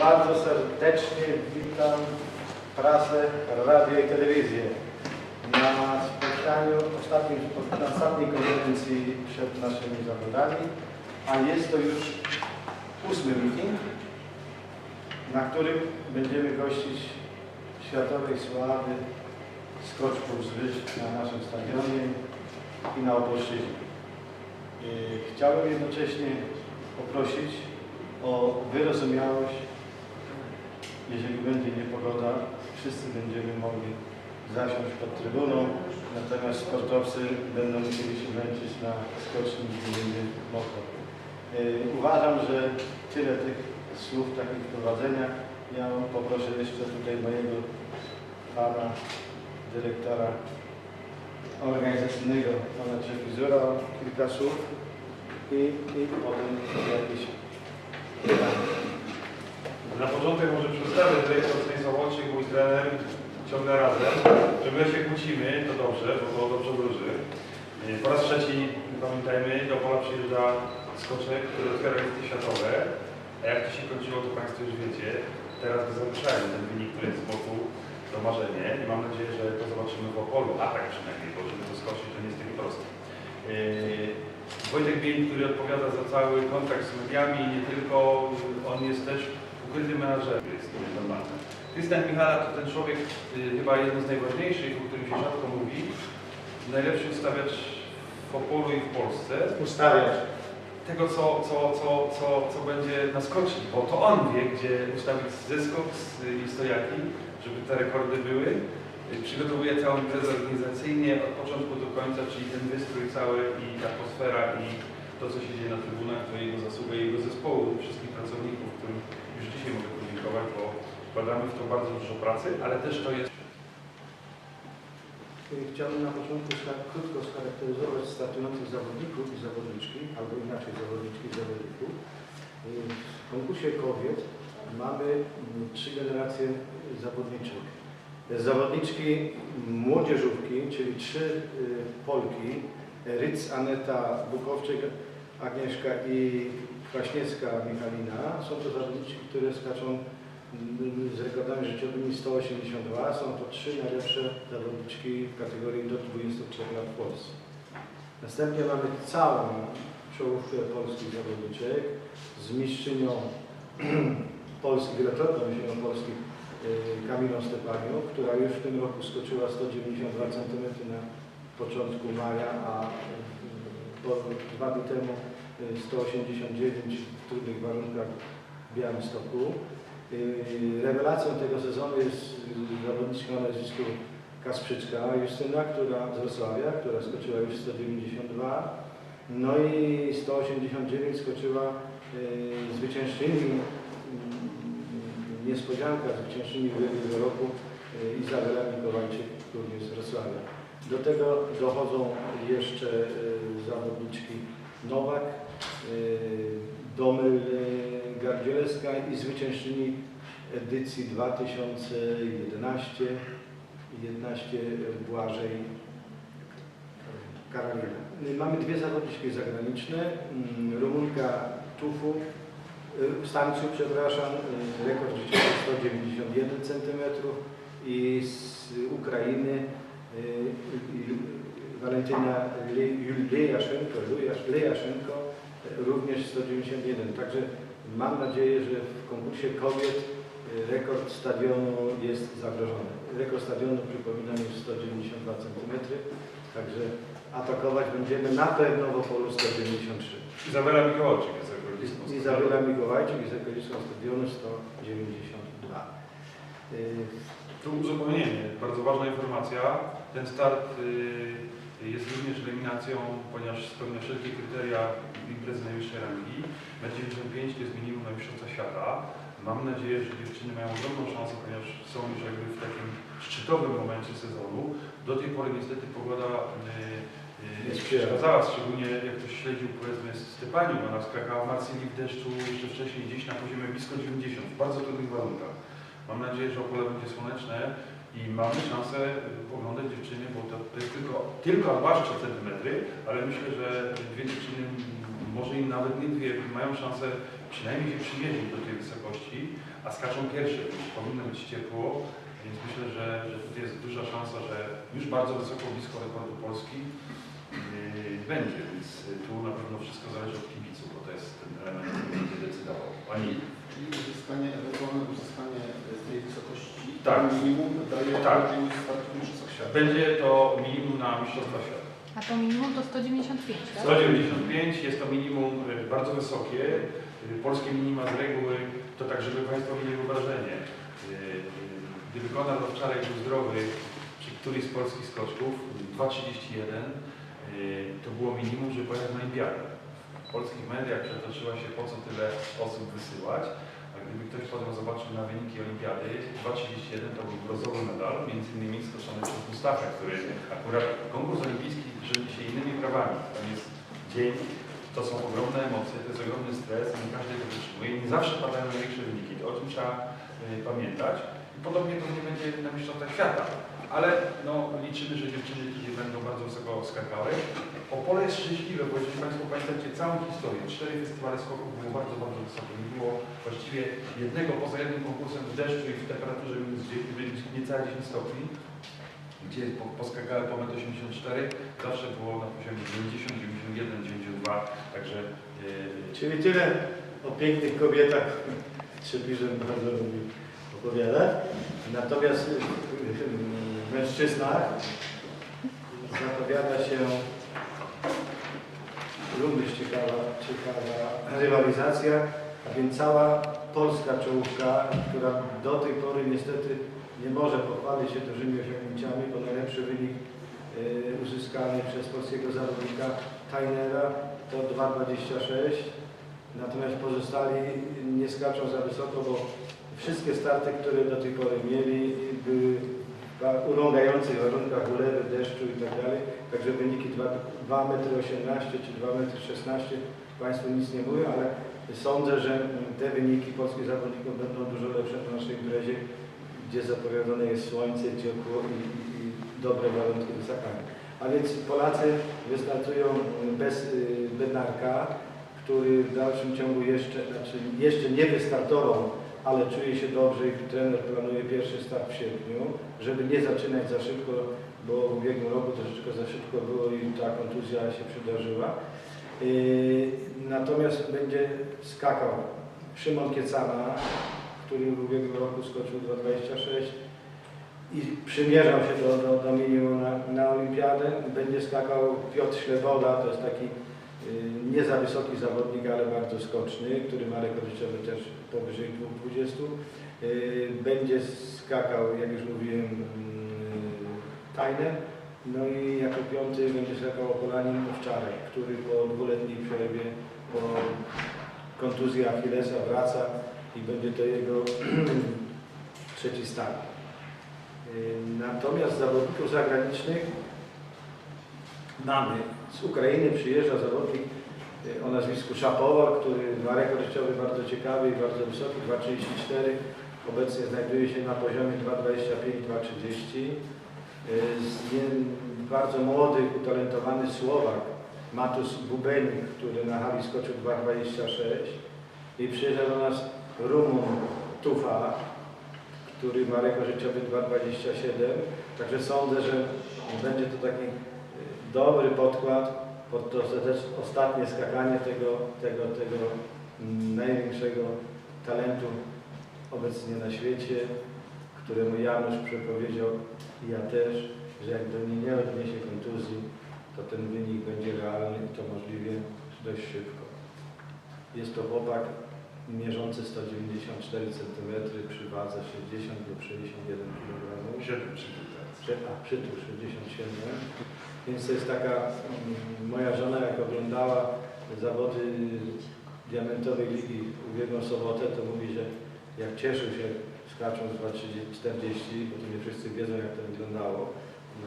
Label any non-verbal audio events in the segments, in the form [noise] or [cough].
Bardzo serdecznie witam prasę, radio i telewizję na spotkaniu ostatnim, na ostatniej konferencji przed naszymi zawodami, a jest to już ósmy meeting, na którym będziemy gościć światowej sławy skoczków z wyż na naszym stadionie i na Opolszczyźnie. Yy, Chciałbym jednocześnie poprosić o wyrozumiałość. Jeżeli będzie niepogoda, wszyscy będziemy mogli zasiąść pod trybuną, natomiast sportowcy będą musieli się męczyć na skoczni, gdzie będzie mokro. Yy, Uważam, że tyle tych słów, takich wprowadzenia. Ja poproszę jeszcze tutaj mojego pana dyrektora organizacyjnego, pana Trzepizura o kilka słów i, i potem jakieś pytania. Na początek może przedstawię dyrektor Stanisław Łączyk, mój trener, ciągle razem. Że my się kłócimy, to dobrze, bo to dobrze wróży. E, Po raz trzeci, pamiętajmy, do pola przyjeżdża skoczek, który otwiera listy światowe. A jak to się kończyło, to Państwo już wiecie. Teraz go zapraszają ten wynik, który jest z boku, to marzenie. I mam nadzieję, że to zobaczymy w Opolu, a tak przynajmniej, bo żeby to skoczyć, to nie jest takie proste. E, Wojtek Bień, który odpowiada za cały kontakt z mediami, nie tylko, on jest też ukrytym menadżerem, jest to normalne. Krystian Michala to ten człowiek y, chyba jeden z najważniejszych, o którym się rzadko mówi. Najlepszy ustawiacz w Opolu i w Polsce. Ustawiać. Tego, co, co, co, co, co będzie na skoczni, bo to on wie, gdzie ustawić zeskok i stojaki, żeby te rekordy były. Y, Przygotowuje całą imprezę organizacyjnie od początku do końca, czyli ten wystrój cały i atmosfera i to, co się dzieje na trybunach, to jego zasługa i jego zespołu, wszystkich pracowników, którym już dzisiaj mogę podziękować, bo wkładamy w to bardzo dużo pracy, ale też to jest Chciałbym na początku krótko scharakteryzować startujących zawodników i zawodniczki, albo inaczej zawodniczki i zawodników. Y, W konkursie kobiet mamy mm, trzy generacje zawodniczek. Zawodniczki młodzieżówki, czyli trzy y, Polki, Ryc, Aneta Bukowczyk, Agnieszka i Kwaśniewska Michalina. Są to zawodniczki, które skaczą mm, z rekordami życiowymi 182. Są to trzy najlepsze zawodniczki w kategorii do 23 lat w Polsce. Następnie mamy całą czołówkę polskich zawodniczek z mistrzynią [clears throat] Polski, wielokrotną mistrzynią Polski y, Kamilą Stepanią, która już w tym roku skoczyła 192 cm na początku maja, a y, po, dwa dni temu y, 189 w trudnych warunkach w Białymstoku. Y, Rewelacją tego sezonu jest y, zawodniczka o nazwisku Kasprzyczka Justyna, która z Wrocławia, która skoczyła już 192. No i 189 skoczyła y, zwyciężczyni, niespodzianka zwyciężczyni ubiegłego roku Izabela Mikołajczyk, również z Wrocławia. Do tego dochodzą jeszcze zawodniczki Nowak, y, Domyl y, Gardzielewska i zwyciężczyni edycji 2011 11 Błażej Karolina. Mamy dwie zawodniczki zagraniczne. Rumunka Tufu, y, Stanciu, przepraszam, y, rekord życiowy 191 cm i z Ukrainy y, y, Walentyna Le- Lejaszenko, Lejaszenko, y, również 191. Także mam nadzieję, że w konkursie kobiet y, rekord stadionu jest zagrożony. Rekord stadionu, przypominam, jest 192 cm, także atakować będziemy na pewno w Opolu 193. Izabela Mikołajczyk jest rekordzistą. Izabela Mikołajczyk jest rekordzistą stadionu 192. Y, Tu uzupełnienie, bardzo ważna informacja. Ten start y, jest również eliminacją, ponieważ spełnia wszelkie kryteria imprezy najwyższej rangi. Będzie 95 to jest minimum na Mistrzostwa Świata. Mam nadzieję, że dziewczyny mają ogromną szansę, ponieważ są już jakby w takim szczytowym momencie sezonu. Do tej pory niestety pogoda y, Nie y, sprzyja. przeszkadzała, szczególnie jak ktoś śledził powiedzmy Stepaniu, ona skakała w Marsylii w deszczu jeszcze wcześniej gdzieś na poziomie blisko 90, w bardzo trudnych warunkach. Mam nadzieję, że Opole będzie słoneczne i mamy szansę oglądać dziewczyny, bo to, to jest tylko, tylko aż 3 centymetry, ale myślę, że dwie dziewczyny, może i nawet nie dwie, mają szansę przynajmniej się przymierzyć do tej wysokości, a skaczą pierwsze, powinno być ciepło, więc myślę, że, że tutaj jest duża szansa, że już bardzo wysoko, blisko rekordu Polski będzie, więc tu na pewno wszystko zależy od kibiców, bo to jest ten element, który będzie decydował. Pani Czyli uzyskanie, ewentualne uzyskanie tej wysokości Tak. minimum daje Tak. świata. będzie to minimum na Mistrzostwa Świata. A to minimum to 195, tak? 195 jest to minimum y, bardzo wysokie. Y, Polskie minima z reguły, to tak, żeby Państwo mieli wyobrażenie. y, y, Gdyby Konrad Owczarek był zdrowy przy którymś z polskich skoczków, 2,31, y, to było minimum, żeby pojechać na Olimpiadę. W polskich mediach przetoczyła się, po co tyle osób wysyłać, a gdyby ktoś potem zobaczył na wyniki Olimpiady, 2,31 to był brązowy medal, między innymi skoczony przez Mustafę, który akurat konkurs olimpijski rządzi się innymi prawami. Tam jest dzień, to są ogromne emocje, to jest ogromny stres, nie każdy to wytrzymuje i nie zawsze padają największe wyniki. Trzeba y, pamiętać. I podobnie to nie będzie na Mistrzostwach Świata. Ale no, liczymy, że dziewczyny tutaj będą bardzo wysoko skakały. Opole jest szczęśliwe, bo jeżeli Państwo pamiętacie całą historię, cztery festiwale skoków było bardzo, bardzo wysoko. Nie było właściwie jednego poza jednym konkursem w deszczu i w temperaturze minus niecałe 10 stopni, gdzie po- poskakały po 1,84 m, zawsze było na poziomie 90, 91, 92, także yy, Czyli tyle o pięknych kobietach Trzepiżem bardzo lubi opowiadać. Natomiast w mężczyznach zapowiada się również ciekawa, ciekawa rywalizacja, a więc cała polska czołówka, która do tej pory niestety nie może pochwalić się dużymi osiągnięciami, bo najlepszy wynik uzyskany przez polskiego zawodnika Tainera to 2,26. Natomiast pozostali nie skaczą za wysoko, bo wszystkie starty, które do tej pory mieli, były w urągających warunkach ulewy, deszczu i tak. Także wyniki 2,18 m czy 2,16 m Państwu nic nie mówią, ale sądzę, że te wyniki polskich zawodników będą dużo lepsze w naszej imprezie, gdzie zapowiadane jest słońce, ciepło i, i, dobre warunki do skakania. A więc Polacy wystartują bez y, Bednarka, który w dalszym ciągu jeszcze, znaczy jeszcze nie wystartował, ale czuje się dobrze i trener planuje pierwszy start w sierpniu, żeby nie zaczynać za szybko, bo w ubiegłym roku troszeczkę za szybko było i ta kontuzja się przydarzyła. Yy, Natomiast będzie skakał Szymon Kiecana, który w ubiegłym roku skoczył 2,26 i przymierzał się do, do, do minimum na, na olimpiadę. Będzie skakał Piotr Śleboda, to jest taki nie za wysoki zawodnik, ale bardzo skoczny, który ma rekord życiowy też powyżej 2,20. Y, Będzie skakał, jak już mówiłem, y, Tajner. No i jako piąty będzie skakał Opolanin Owczarek, który po dwuletniej przerwie, po kontuzji Achillesa wraca i będzie to jego [clears throat] trzeci start. Y, Natomiast zawodników zagranicznych mamy. Z Ukrainy przyjeżdża zawodnik y, o nazwisku Szapowal, który ma rekord życiowy bardzo ciekawy i bardzo wysoki, 2,34. Obecnie znajduje się na poziomie 2,25-2,30. Y, z Bardzo młody, utalentowany Słowak, Matus Bubenik, który na hali skoczył 2,26. I przyjeżdża do nas Rumun Tufa, który ma rekord życiowy 2,27. Także sądzę, że będzie to taki dobry podkład pod to też ostatnie skakanie tego, tego, tego mm, największego talentu obecnie na świecie, któremu Janusz przepowiedział, i ja też, że jak do mnie nie odniesie kontuzji, to ten wynik będzie realny i to możliwie dość szybko. Jest to chłopak mierzący 194 cm przy wadze 60 lub 61 kg. 7 przy tym teraz. Prze- A przytul 67. Więc to jest taka, mm, moja żona jak oglądała zawody diamentowej ligi ubiegłą sobotę, to mówi, że jak cieszył się skacząc 2,40, bo to nie wszyscy wiedzą jak to wyglądało.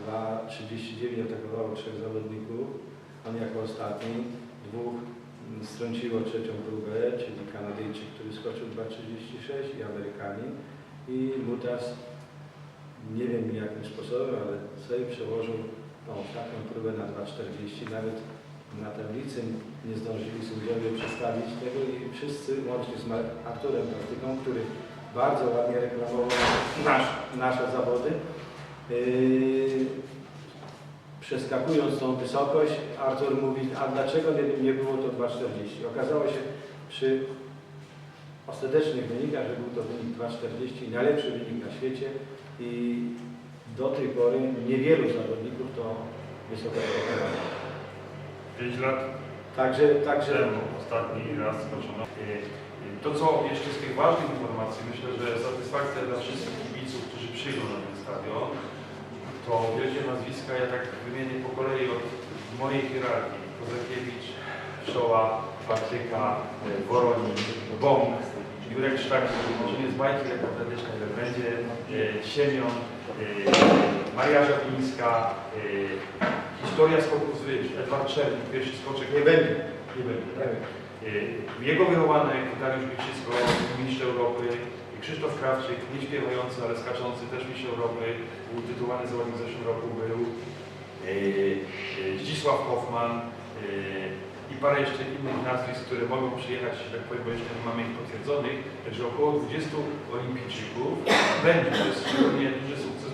2,39 atakowało trzech zawodników, on jako ostatni, dwóch mm, strąciło trzecią próbę, czyli Kanadyjczyk, który skoczył 2,36 i Amerykanin i Mutas nie wiem jakim sposobem, ale sobie przełożył tą ostatnią próbę na 2,40. Nawet na tablicy nie zdążyli sędziowie przestawić tego i wszyscy, łącznie z Arturem Praktyką, który bardzo ładnie reklamował nasz, nasze zawody. Yy, Przeskakując tą wysokość, Artur mówi, a dlaczego nie, nie było to 2,40? Okazało się przy ostatecznych wynikach, że był to wynik 2,40, najlepszy wynik na świecie i do tej pory niewielu zawodników to wysokość pokonało. 5 lat Także, także temu ostatni raz skoczono. Y, y, To co jeszcze z tych ważnych informacji, myślę, że satysfakcja dla wszystkich kibiców, którzy przyjdą na ten stadion, to wielkie nazwiska, ja tak wymienię po kolei od mojej hierarchii. Kozakiewicz, Szoła, Patryka, y, Woronin, Bąk, Jurek Sztak, może nie z bajki lekkoatletycznej, ale będzie Siemion, Maria Żabińska, y, historia skoków z wyż, Edward Czernik, pierwszy skoczek nie będzie. nie będzie, tak? Y, Jego wychowanek, Dariusz Biczysko, mistrz Europy, Krzysztof Krawczyk, nie śpiewający, ale skaczący, też mistrz Europy, utytułowany zawodnik w zeszłym roku był, Zdzisław Hoffman i parę jeszcze innych nazwisk, które mogą przyjechać, że tak powiem, bo jeszcze nie mamy ich potwierdzonych, także około 20 olimpijczyków będzie. To jest szczególnie duży sukces,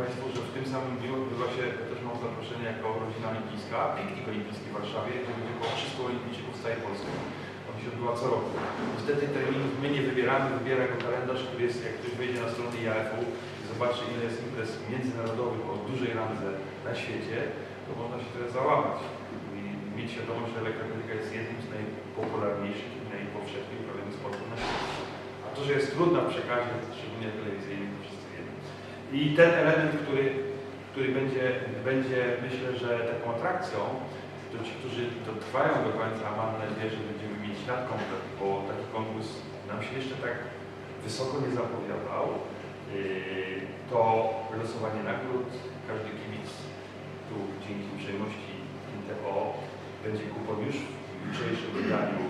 Państwu, że w tym samym dniu odbywa się, też mam zaproszenie jako rodzina olimpijska, piknik olimpijski w Warszawie, gdzie będzie około 300 olimpijczyków z całej Polski. On się odbywa co roku. Niestety terminów my nie wybieramy, wybiera go kalendarz, który jest, jak ktoś wejdzie na stronę IAF-u i zobaczy ile jest imprez międzynarodowych o dużej randze na świecie, to można się trochę załamać i mieć świadomość, że lekkoatletyka jest jednym z najpopularniejszych i najpowszechniej uprawianych sportów na świecie. A to, że jest trudna w przekazie, szczególnie telewizyjnym, to wszyscy. I ten element, który, który będzie, będzie, myślę, że taką atrakcją, to ci, którzy to trwają do końca, mam nadzieję, że będziemy mieć nadkomplet, bo taki konkurs nam się jeszcze tak wysoko nie zapowiadał. Yy, To losowanie nagród, każdy kibic tu dzięki uprzejmości INTO będzie kupon już w jutrzejszym wydaniu,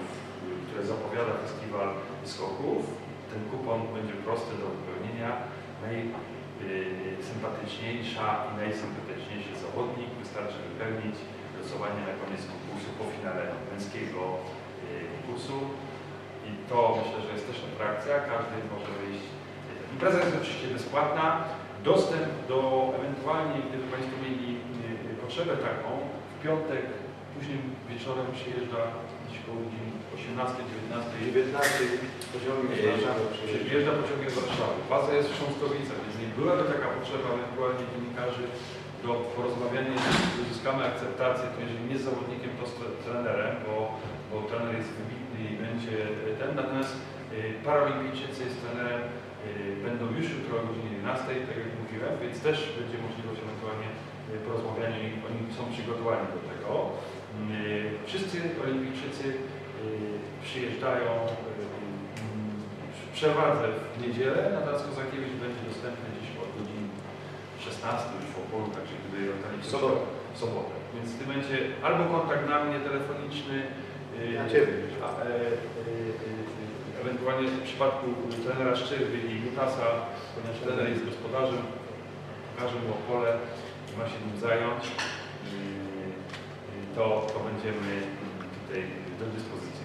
które zapowiada festiwal skoków. Ten kupon będzie prosty do wypełnienia. Najsympatyczniejsza i najsympatyczniejszy zawodnik wystarczy wypełnić losowanie na koniec konkursu po finale męskiego yy, konkursu. I to myślę, że jest też atrakcja. Każdy może wyjść. Impreza jest oczywiście bezpłatna. Dostęp do ewentualnie, gdyby Państwo mieli potrzebę taką, w piątek późnym wieczorem przyjeżdża gdzieś koło godziny 18-19 19 poziomie Eee, Warszawy Przyjeżdża pociągiem z Warszawy. Baza jest w Chrząstowicach, nie byłaby taka potrzeba ewentualnie dziennikarzy do porozmawiania, jeśli uzyskamy akceptację, to jeżeli nie z zawodnikiem, to z tre- trenerem, bo, bo trener jest wybitny i będzie ten. Natomiast y, paralimpijczycy z trenerem y, będą już jutro o godzinie 11, tak jak mówiłem, więc też będzie możliwość ewentualnie y, porozmawiania i oni są przygotowani do tego. Wszyscy olimpijczycy przyjeżdżają w przewadze w niedzielę, natomiast Kozakiewicz będzie dostępny gdzieś od godziny 16 już w Opolu, sobotę. sobotę. Więc tym momencie albo kontakt na mnie telefoniczny, y, Na Ciebie. a, e, e, e, ewentualnie w przypadku trenera Szczyrby i Mutasa, ponieważ trener jest gospodarzem, pokażę mu Opole ma się nim zająć, y, y, to, to będziemy tutaj do dyspozycji